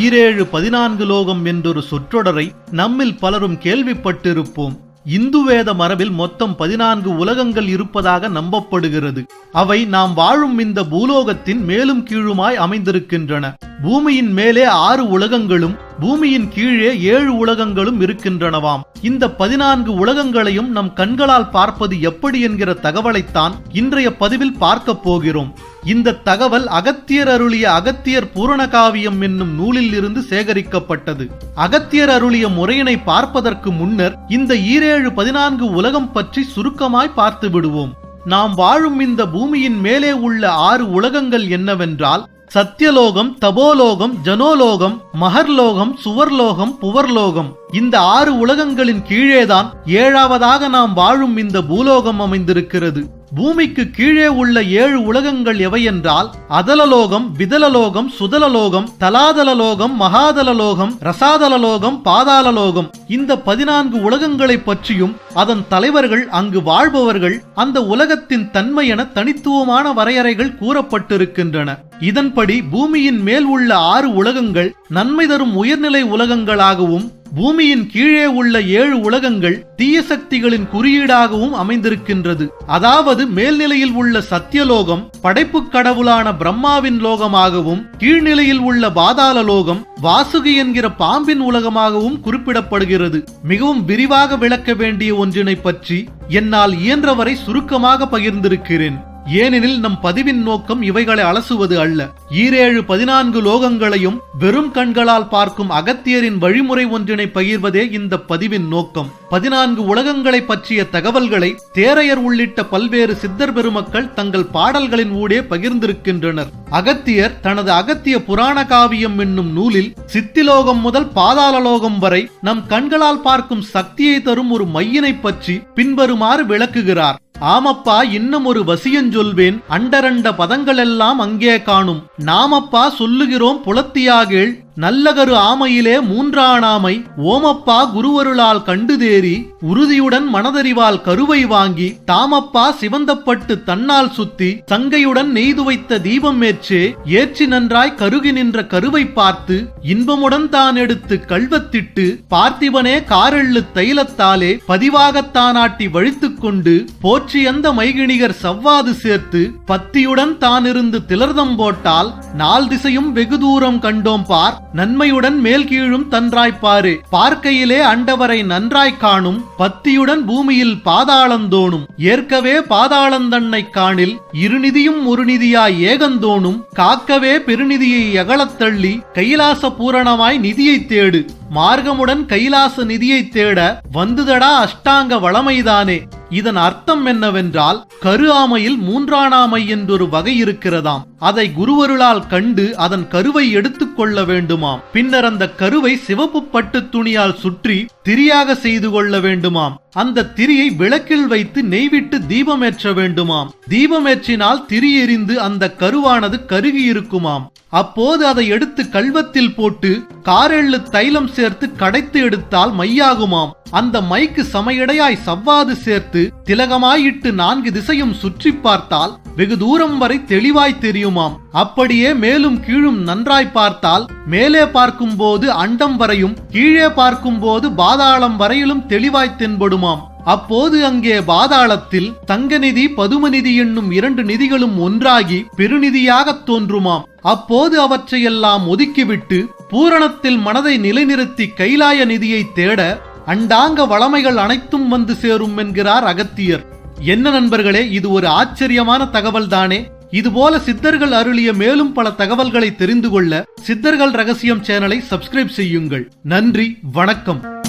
ஈரேழு பதினான்கு லோகம் என்றொரு சொற்றொடரை நம்மில் பலரும் கேள்விப்பட்டிருப்போம். இந்து வேத மரபில் மொத்தம் பதினான்கு உலகங்கள் இருப்பதாக நம்பப்படுகிறது. அவை நாம் வாழும் இந்த பூலோகத்தின் மேலும் கீழுமாய் அமைந்திருக்கின்றன. பூமியின் மேலே ஆறு உலகங்களும் பூமியின் கீழே ஏழு உலகங்களும் இருக்கின்றனவாம். இந்த பதினான்கு உலகங்களையும் நம் கண்களால் பார்ப்பது எப்படி என்கிற தகவலைத்தான் இன்றைய பதிவில் பார்க்கப் போகிறோம். இந்த தகவல் அகத்தியர் அருளிய அகத்தியர் பூரணகாவியம் என்னும் நூலில் இருந்து சேகரிக்கப்பட்டது. அகத்தியர் அருளிய முறையினை பார்ப்பதற்கு முன்னர் இந்த ஈரேழு பதினான்கு உலகம் பற்றி சுருக்கமாய் பார்த்து விடுவோம். நாம் வாழும் இந்த பூமியின் மேலே உள்ள ஆறு உலகங்கள் என்னவென்றால் சத்தியலோகம் தபோலோகம் ஜனோலோகம் மகர்லோகம் சுவர்லோகம் புவர்லோகம். இந்த ஆறு உலகங்களின் கீழேதான் ஏழாவதாக நாம் வாழும் இந்த பூலோகம் அமைந்திருக்கிறது. பூமிக்கு கீழே உள்ள ஏழு உலகங்கள் எவையென்றால் அதலலோகம் விதலலோகம் சுதலலோகம் தலாதலலோகம் மகாதலலோகம் ரசாதலலோகம் பாதாளலோகம். இந்த பதினான்கு உலகங்களை பற்றியும் அதன் தலைவர்கள் அங்கு வாழ்பவர்கள் அந்த உலகத்தின் தன்மை என தனித்துவமான வரையறைகள் கூறப்பட்டிருக்கின்றன. இதன்படி பூமியின் மேல் உள்ள ஆறு உலகங்கள் நன்மை தரும் உயர்நிலை உலகங்களாகவும் பூமியின் கீழே உள்ள ஏழு உலகங்கள் தீய சக்திகளின் குறியீடாகவும் அமைந்திருக்கின்றது. அதாவது மேல்நிலையில் உள்ள சத்தியலோகம் படைப்பு கடவுளான பிரம்மாவின் லோகமாகவும் கீழ்நிலையில் உள்ள பாதாள லோகம் வாசுகி என்கிற பாம்பின் உலகமாகவும் குறிப்பிடப்படுகிறது. மிகவும் விரிவாக விளக்க வேண்டிய ஒன்றினை பற்றி என்னால் இயன்றவரை சுருக்கமாக பகிர்ந்திருக்கிறேன். ஏனெனில் நம் பதிவின் நோக்கம் இவைகளை அலசுவது அல்ல. ஈரேழு பதினான்கு லோகங்களையும் வெறும் கண்களால் பார்க்கும் அகத்தியரின் வழிமுறை ஒன்றினை பகிர்வதே இந்த பதிவின் நோக்கம். பதினான்கு உலகங்களை பற்றிய தகவல்களை தேரையர் உள்ளிட்ட பல்வேறு சித்தர் பெருமக்கள் தங்கள் பாடல்களின் ஊடே பகிர்ந்திருக்கின்றனர். அகத்தியர் தனது அகத்திய புராண காவியம் என்னும் நூலில் சித்திலோகம் முதல் பாதாளலோகம் வரை நம் கண்களால் பார்க்கும் சக்தியை தரும் ஒரு மையினை பற்றி பின்வருமாறு விளக்குகிறார். ஆமப்பா இன்னும் ஒரு வசியஞ்சொல்வேன் அண்டரண்ட பதங்களெல்லாம் அங்கே காணும். நாமப்பா சொல்லுகிறோம் புலத்தியாகேள். நல்லகரு ஆமையிலே மூன்றானாமை ஓமப்பா குருவருளால் கண்டுதேறி உறுதியுடன் மனதறிவால் கருவை வாங்கி தாமப்பா சிவந்தப்பட்டு தன்னால் சுத்தி சங்கையுடன் நெய்து வைத்த தீபம் ஏற்றே ஏற்றி நன்றாய் கருகி நின்ற கருவை பார்த்து இன்பமுடன் தான் எடுத்து கல்வத்திட்டு பார்த்திபனே காரெள்ளு தைலத்தாலே பதிவாகத்தானாட்டி வழித்துக் கொண்டு போற்றியந்த மைகிணிகர் சவ்வாது சேர்த்து பத்தியுடன் தானிருந்து திலர்தம் போட்டால் நாள் திசையும் வெகு தூரம் கண்டோம் பார். நன்மையுடன் மேல் கீழும் தன்றாய்ப்பாரு பார்க்கையிலே அண்டவரை நன்றாய் காணும். பத்தியுடன் பூமியில் பாதாளந்தோணும் ஏற்கவே பாதாளந்தன்னை காணில் இருநிதியும் ஒரு நிதியாய் ஏகந்தோணும் காக்கவே பெருநிதியை அகலத்தள்ளி கைலாச பூரணமாய் நிதியை தேடு. மார்க்கமுடன் கைலாச நிதியை தேட வந்துதடா அஷ்டாங்க வளமைதானே. இதன் அர்த்தம் என்னவென்றால் கரு ஆமையில் மூன்றானாமை என்றொரு வகை இருக்கிறதாம். அதை குருவருளால் கண்டு அதன் கருவை எடுத்துக் கொள்ள வேண்டுமாம். பின்னர் அந்த கருவை சிவப்பு பட்டு துணியால் சுற்றி திரியாக செய்து கொள்ள வேண்டுமாம். அந்த திரியை விளக்கில் வைத்து நெய்விட்டு தீபமேற்ற வேண்டுமாம். தீபமேற்றினால் திரி எரிந்து அந்த கருவானது கருகி இருக்குமாம். அப்போது அதை எடுத்து கல்வத்தில் போட்டு காரெள்ளு தைலம் சேர்த்து கடைத்து எடுத்தால் மையாகுமாம். அந்த மைக்கு சமையடையாய் சவ்வாது சேர்த்து திலகமாயிட்டு நான்கு திசையும் சுற்றி பார்த்தால் வெகு தூரம் வரை தெளிவாய் தெரியுமாம். அப்படியே மேலும் கீழும் நன்றாய் பார்த்தால் மேலே பார்க்கும்போது அண்டம் வரையும் கீழே பார்க்கும்போது பாதாளம் வரையிலும் தெளிவாய் தென்படுமாம். அப்போது அங்கே பாதாளத்தில் தங்கநிதி பதுமநிதி என்னும் இரண்டு நிதிகளும் ஒன்றாகி பெருநிதியாகத் தோன்றுமாம். அப்போது அவற்றையெல்லாம் ஒதுக்கிவிட்டு பூரணத்தில் மனதை நிலைநிறுத்தி கைலாய நிதியை தேட அண்டாங்க வளமைகள் அனைத்தும் வந்து சேரும் என்கிறார் அகத்தியர். என்ன நண்பர்களே இது ஒரு ஆச்சரியமான தகவல் தானே இதுபோல சித்தர்கள் அருளிய மேலும் பல தகவல்களை தெரிந்து கொள்ள சித்தர்கள் ரகசியம் சேனலை சப்ஸ்கிரைப் செய்யுங்கள். நன்றி வணக்கம்.